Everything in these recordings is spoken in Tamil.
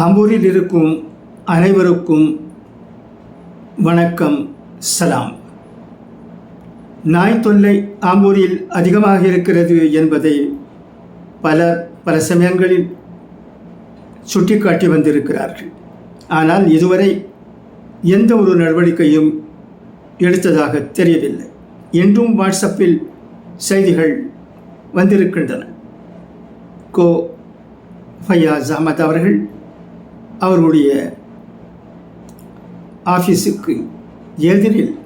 ஆம்பூரில் இருக்கும் அனைவருக்கும் வணக்கம் சலாம். நாய் தொல்லை ஆம்பூரில் அதிகமாக இருக்கிறது என்பதை பல பல சமயங்களில் சுட்டிக்காட்டி வந்திருக்கிறார்கள். ஆனால் இதுவரை எந்த ஒரு நடவடிக்கையும் எடுத்ததாக தெரியவில்லை. என்றும் வாட்ஸ்அப்பில் செய்திகள் வந்திருக்கின்றன. கோ ஃபையாஸ் அஹமத் அவர்கள் அவருடைய ஆஃபீஸுக்கு எதிரில்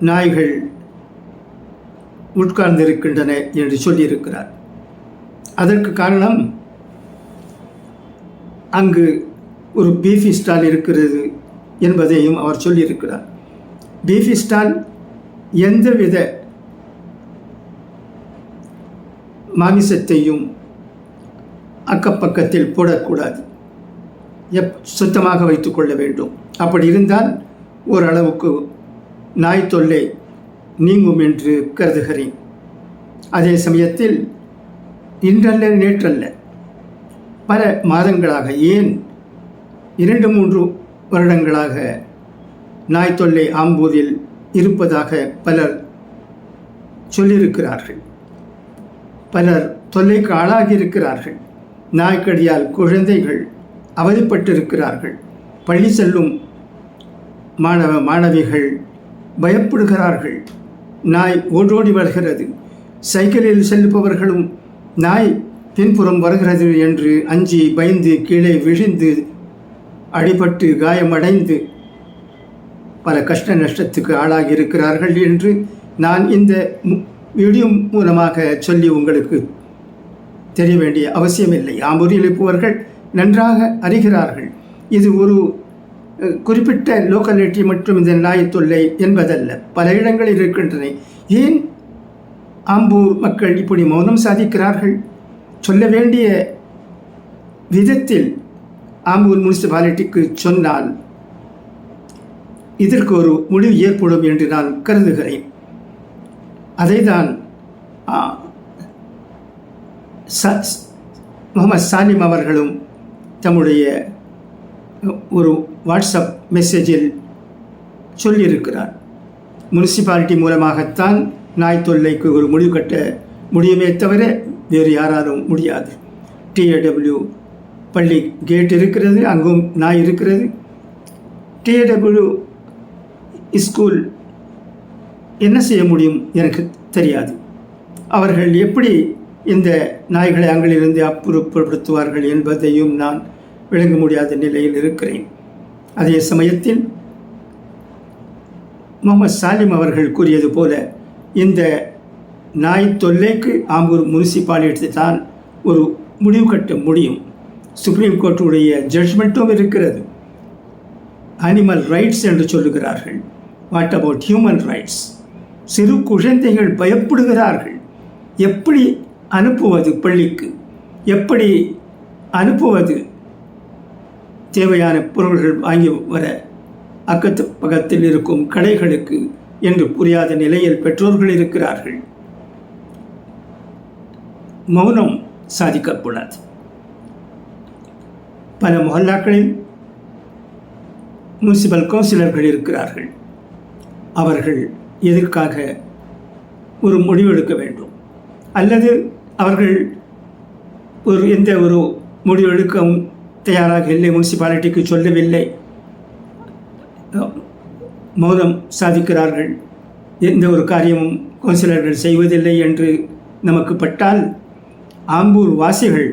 நாய்கள் உட்கார்ந்திருக்கின்றன என்று சொல்லியிருக்கிறார். அதற்கு காரணம் அங்கு ஒரு பீஃபி ஸ்டால் இருக்கிறது என்பதையும் அவர் சொல்லியிருக்கிறார். பீஃபி ஸ்டால் எந்தவித மாமிசத்தையும் அக்கப்பக்கத்தில் போடக்கூடாது. எப் சுத்தமாக வைத்துக்கொள்ள வேண்டும். அப்படி இருந்தால் ஓரளவுக்கு நாய் தொல்லை நீங்கும் என்று கருதுகிறேன். அதே சமயத்தில் இன்றல்ல நேற்றல்ல. பல மாதங்களாக ஏன் இரண்டு மூன்று வருடங்களாக நாய் தொல்லை ஆம்பூரில் இருப்பதாக பலர் சொல்லியிருக்கிறார்கள். பலர் தொல்லைக்கு ஆளாகி இருக்கிறார்கள் நாய்க்கடியால் குழந்தைகள் அவதிப்பட்டிருக்கிறார்கள். பள்ளி செல்லும் மாணவ மாணவிகள் பயப்படுகிறார்கள். நாய் ஓடோடி வருகிறது சைக்கிளில் செல்பவர்களும் நாய் பின்புறம் வருகிறது என்று அஞ்சி பயந்து கீழே விழுந்து அடிபட்டு காயமடைந்து பல கஷ்ட நஷ்டத்துக்கு ஆளாகி இருக்கிறார்கள் என்று நான் இந்த வீடியோ மூலமாக சொல்லி உங்களுக்கு தெரிய வேண்டிய அவசியமில்லை. ஆம்பூரில் இருப்பவர்கள் நன்றாக அறிகிறார்கள். இது ஒரு குறிப்பிட்ட லோக்கலிட்டி மற்றும் இந்த நாய் என்பதல்ல. பல இடங்களில் இருக்கின்றன. ஏன் ஆம்பூர் மக்கள் இப்படி மௌனம் சாதிக்கிறார்கள்? சொல்ல வேண்டிய விதத்தில் ஆம்பூர் முனிசிபாலிட்டிக்கு சொன்னால் இதற்கு ஒரு முடிவு ஏற்படும் என்று நான் கருதுகிறேன். அதை தான் முகமது சாலிம் அவர்களும் தம்முடைய ஒரு வாட்ஸ்அப் மெசேஜில் சொல்லியிருக்கிறார். முனிசிபாலிட்டி மூலமாகத்தான் நாய் தொல்லைக்கு ஒரு முடிவு கட்ட முடியுமே தவிர வேறு யாராலும் முடியாது. டிஏடபிள்யூ பள்ளி கேட் இருக்கிறது அங்கும் நாய் இருக்கிறது. டிஏடபிள்யூ ஸ்கூல் என்ன செய்ய முடியும் எனக்கு தெரியாது. அவர்கள் எப்படி இந்த நாய்களை அங்கிலிருந்து அப்புறப்படுத்துவார்கள் என்பதையும் நான் விளங்க முடியாத நிலையில் இருக்கிறேன். அதே சமயத்தில் முகமது சாலிம் அவர்கள் கூறியது போல இந்த நாய் தொல்லைக்கு ஆம்பூர் முனிசிபாலிட்டி தான் ஒரு முடிவு கட்ட முடியும். சுப்ரீம் கோர்ட்டுடைய ஜட்ஜ்மெண்ட்டும் இருக்கிறது. அனிமல் ரைட்ஸ் என்று சொல்லுகிறார்கள். வாட் அபவுட் ஹியூமன் ரைட்ஸ் சிறு குழந்தைகள் பயப்படுகிறார்கள். எப்படி அனுப்புவது பள்ளிக்கு. எப்படி அனுப்புவது? தேவையான பொருள்கள் வாங்கி வர அக்கத்து பக்கத்தில் இருக்கும் கடைகளுக்கு என்று புரியாத நிலையில் பெற்றோர்கள் இருக்கிறார்கள். மௌனம் சாதிக்கக்கூடாது பல மொஹல்லாக்களில் முனிசிபல் கவுன்சிலர்கள் இருக்கிறார்கள். அவர்கள் எதற்காக ஒரு முடிவெடுக்க வேண்டும்? அல்லது அவர்கள் ஒரு எந்த ஒரு முடிவெடுக்கவும் தயாராக இல்லை. முனிசிபாலிட்டிக்கு சொல்லவில்லை. மௌனம் சாதிக்கிறார்கள். எந்த ஒரு காரியமும் கவுன்சிலர்கள் செய்வதில்லை என்று நமக்கு பட்டால் ஆம்பூர் வாசிகள்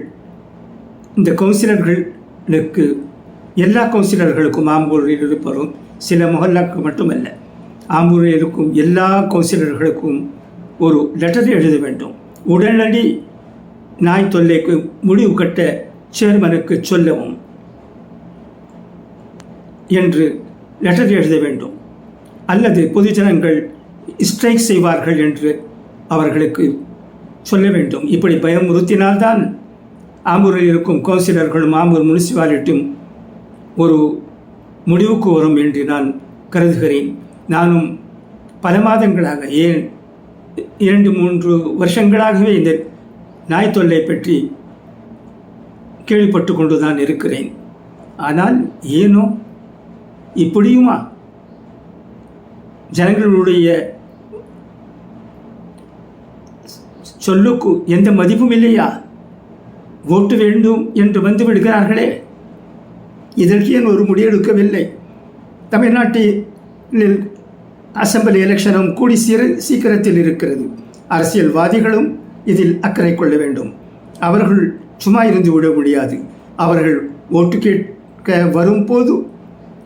இந்த கவுன்சிலர்களுக்கு எல்லா கவுன்சிலர்களுக்கும் ஆம்பூரில் இருப்பவரும் சில மொஹல்லாக்கு மட்டுமல்ல ஆம்பூரில் இருக்கும் எல்லா கவுன்சிலர்களுக்கும் ஒரு லெட்டர் எழுத வேண்டும். உடனடி நாய் தொல்லைக்கு முடிவு கட்ட சேர்மனுக்கு சொல்லவும் என்று லெட்டர் எழுத வேண்டும். அல்லது பொதுஜனங்கள் ஸ்ட்ரைக் செய்வார்கள் என்று அவர்களுக்கு சொல்ல வேண்டும். இப்படி பயமுறுத்தினால்தான் ஆம்பூரில் இருக்கும் கவுன்சிலர்களும் ஆம்பூர் முனிசிபாலிட்டியும் ஒரு முடிவுக்கு வரும் என்று நான் கருதுகிறேன். நானும் பல மாதங்களாக ஏன் இரண்டு மூன்று வருஷங்களாகவே இந்த நாய் தொல்லை பற்றி கேள்விப்பட்டு கொண்டு தான் இருக்கிறேன். ஆனால் ஏனோ இப்படியுமா? ஜனங்களுடைய சொல்லுக்கு எந்த மதிப்பும் இல்லையா? ஓட்டு வேண்டும் என்று வந்து விடுகிறார்களே. இதற்கு ஏன் ஒரு முடிவெடுக்கவில்லை? தமிழ்நாட்டில் அசம்பிளி எலெக்ஷனும் கூடி சீர சீக்கிரத்தில் இருக்கிறது. அரசியல்வாதிகளும் இதில் அக்கறை கொள்ள வேண்டும். அவர்கள் சும்மா இருந்து விட முடியாது. அவர்கள் ஓட்டு கேட்க வரும்போது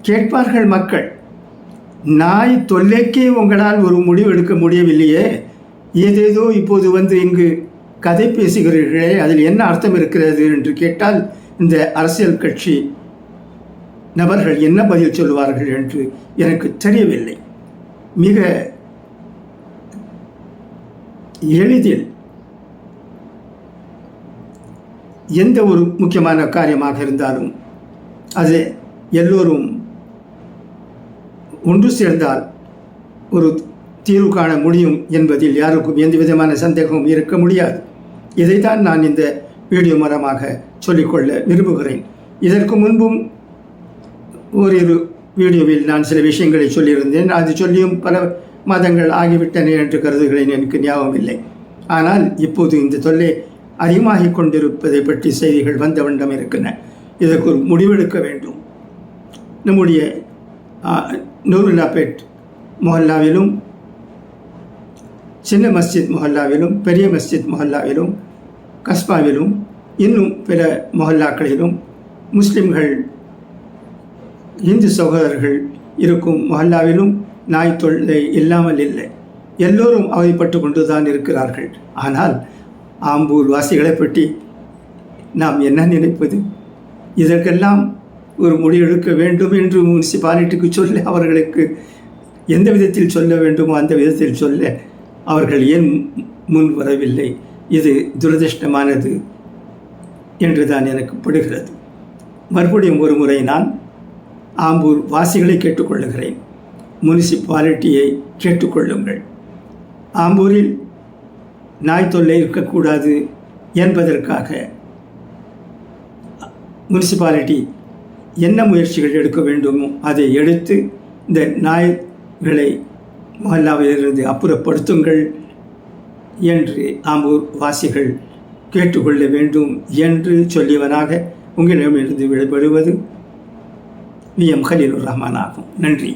கேட்பார்கள் மக்கள். நாய் தொல்லைக்கே உங்களால் ஒரு முடிவு எடுக்க முடியவில்லையே. ஏதேதோ இப்போது வந்து இங்கு கதை பேசுகிறீர்களே அதில் என்ன அர்த்தம் இருக்கிறது என்று கேட்டால் இந்த அரசியல் கட்சி நபர்கள் என்ன பதில் சொல்வார்கள் என்று எனக்கு தெரியவில்லை. மிக எளிதில் எந்த ஒரு முக்கியமான காரியமாக இருந்தாலும் அது எல்லோரும் ஒன்று சேர்ந்தால் ஒரு தீர்வு காண முடியும் என்பதில் யாருக்கும் எந்த விதமான சந்தேகமும் இருக்க முடியாது. இதைத்தான் நான் இந்த வீடியோ மூலமாக சொல்லிக்கொள்ள விரும்புகிறேன். இதற்கு முன்பும் ஓரிரு வீடியோவில் நான் சில விஷயங்களை சொல்லியிருந்தேன். அது சொல்லியும் பல மாதங்கள் ஆகிவிட்டன என்று கருதுகிறேன். எனக்கு ஞாபகம் இல்லை ஆனால் இப்போது இந்த தொல்லை அதிகமாகிக் கொண்டிருப்பதை பற்றி செய்திகள் வந்த வண்ணம் இருக்கின்றன. இதற்கு ஒரு முடிவெடுக்க வேண்டும். நம்முடைய நூருல்லாபேட் மொஹல்லாவிலும் சின்ன மஸ்ஜித் மொஹல்லாவிலும் பெரிய மஸ்ஜித் மொஹல்லாவிலும் கஸ்பாவிலும் இன்னும் பிற மொஹல்லாக்களிலும் முஸ்லிம்கள் இந்து சகோதரர்கள் இருக்கும் மொஹல்லாவிலும் நாய் தொல்லை இல்லாமல் இல்லை. எல்லோரும் அவதிப்பட்டு கொண்டு தான் இருக்கிறார்கள். ஆனால் ஆம்பூர் வாசிகளை பற்றி நாம் என்ன நினைப்பது? இதற்கெல்லாம் ஒரு முடிவெடுக்க வேண்டும் என்று முனிசிபாலிட்டிக்கு சொல்ல அவர்களுக்கு எந்த விதத்தில் சொல்ல வேண்டுமோ அந்த விதத்தில் சொல்ல அவர்கள் ஏன் முன் வரவில்லை? இது துரதிருஷ்டமானது என்று தான் எனக்கு படுகிறது. மறுபடியும் ஒரு முறை நான் ஆம்பூர் வாசிகளை கேட்டுக்கொள்ளுகிறேன். முனிசிபாலிட்டியை கேட்டுக்கொள்ளுங்கள். ஆம்பூரில் நாய் தொல்லை இருக்கக்கூடாது என்பதற்காக முனிசிபாலிட்டி என்ன முயற்சிகள் எடுக்க வேண்டுமோ அதை எடுத்து இந்த நாய்களை மஹல்லாவிலிருந்து அப்புறப்படுத்துங்கள் என்று ஆம்பூர் வாசிகள் கேட்டுக்கொள்ள வேண்டும் என்று சொல்லியவனாக உங்களிடமிருந்து விடைபெறுவது வி எம் ஹலீலுர் ரஹ்மான் ஆகும் நன்றி